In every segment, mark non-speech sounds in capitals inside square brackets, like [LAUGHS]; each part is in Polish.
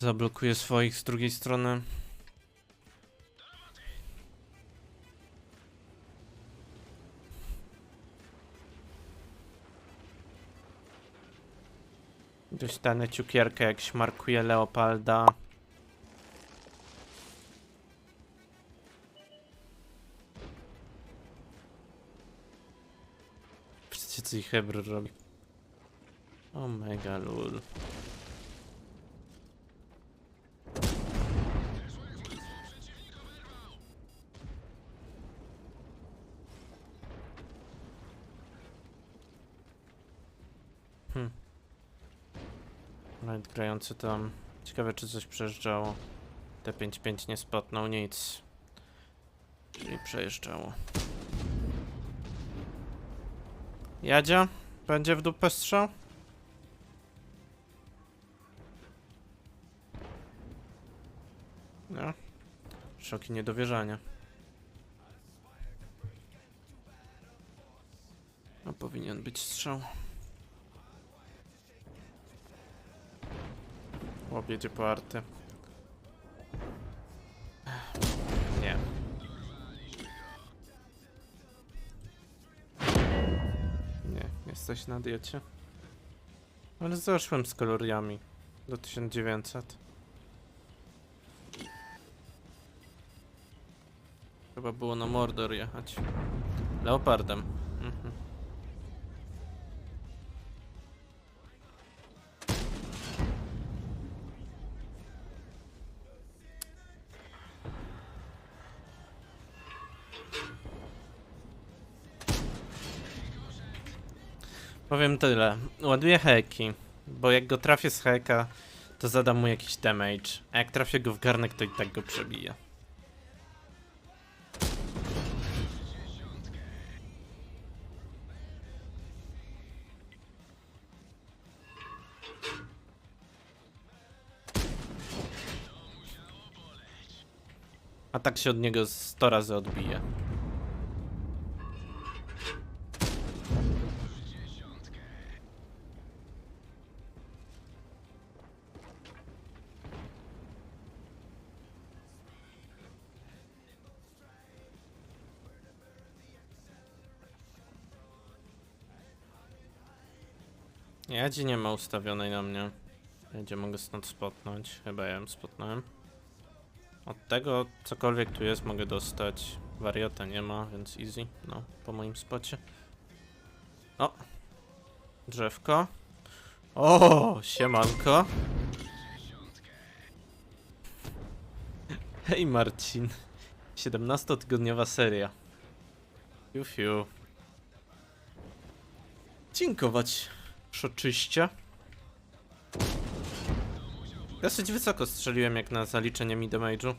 Zablokuję swoich z drugiej strony. Dostanę cukierkę jak śmarkuje Leopolda. Patrzcie co ich Hebrew robi. Omega lul. Nawet grający tam. Ciekawe czy coś przejeżdżało. T55 nie spotnął nic. Czyli przejeżdżało. Jadzia? Będzie w dupę strzał? No. Szoki niedowierzania. No powinien być strzał. Chłop jedzie po. Nie. Nie, jesteś na diecie. Ale zeszłem z kaloriami. Do 1900. Chyba było na Mordor jechać. Leopardem. Mhm. Powiem tyle. Ładuję heki, bo jak go trafię z heka, to zadam mu jakiś damage, a jak trafię go w garnek, to i tak go przebije. A tak się od niego 100 razy odbije. Jadzi nie ma ustawionej na mnie. Jedzie mogę stąd spotnąć. Chyba ja ją spotnąłem. Od tego cokolwiek tu jest mogę dostać. Wariata nie ma, więc easy. No, po moim spocie. O! Drzewko. O, siemanko. Hej Marcin. 17-tygodniowa seria. Fiu, fiu. Dziękować. Szoczyście. Dosyć wysoko strzeliłem jak na zaliczenie mi damage'u.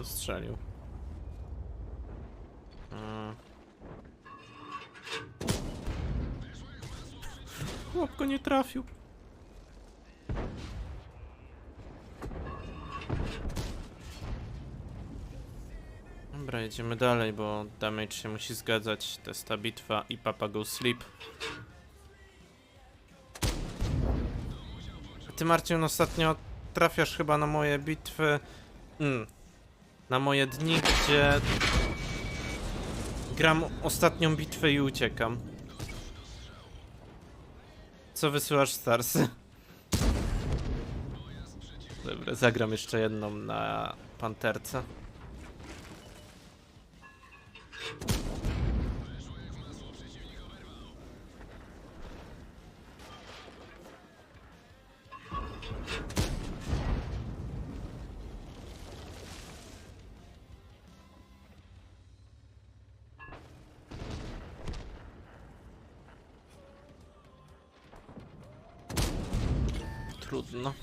Odstrzelił. Mm. Go nie trafił. Dobra, jedziemy dalej, bo damage się musi zgadzać. Testa bitwa i Papa Go Sleep. A ty Marcin ostatnio trafiasz chyba na moje bitwy. Mm, na moje dni, gdzie gram ostatnią bitwę i uciekam. Co wysyłasz Stars? [LAUGHS] Dobra, zagram jeszcze jedną na panterce. Trudno.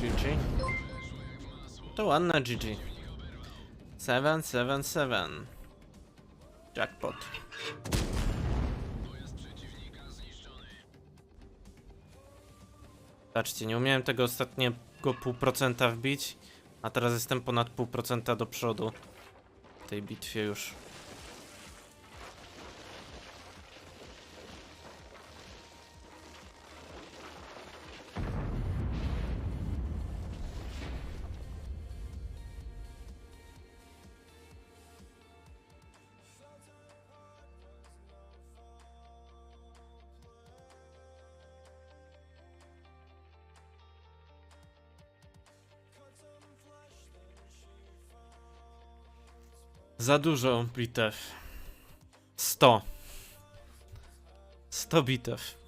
GG. To ładna GG. 777. Jackpot. Patrzcie, nie umiałem tego ostatniego pół procenta wbić, A teraz jestem ponad pół procenta do przodu w tej bitwie już. Za dużo bitew. 100. 100 bitew.